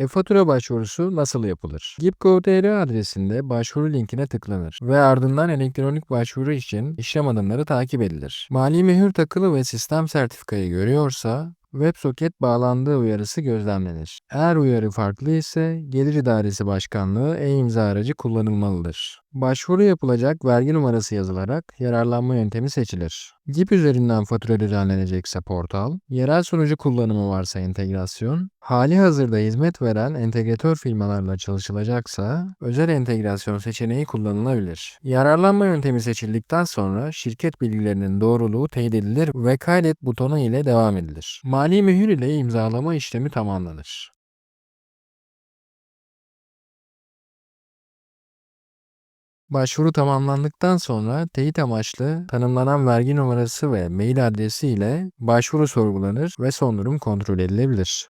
E-fatura başvurusu nasıl yapılır? Gip.gov.tr adresinde başvuru linkine tıklanır ve ardından elektronik başvuru için işlem adımları takip edilir. Mali mühür takılı ve sistem sertifikayı görüyorsa WebSocket bağlandığı uyarısı gözlemlenir. Eğer uyarı farklı ise Gelir İdaresi Başkanlığı e-imza aracı kullanılmalıdır. Başvuru yapılacak vergi numarası yazılarak yararlanma yöntemi seçilir. GİP üzerinden fatura düzenlenecekse portal, yerel sunucu kullanımı varsa entegrasyon, hali hazırda hizmet veren entegratör firmalarla çalışılacaksa özel entegrasyon seçeneği kullanılabilir. Yararlanma yöntemi seçildikten sonra şirket bilgilerinin doğruluğu teyit edilir ve kaydet butonu ile devam edilir. Mali mühür ile imzalama işlemi tamamlanır. Başvuru tamamlandıktan sonra teyit amaçlı tanımlanan vergi numarası ve mail adresi ile başvuru sorgulanır ve son durum kontrol edilebilir.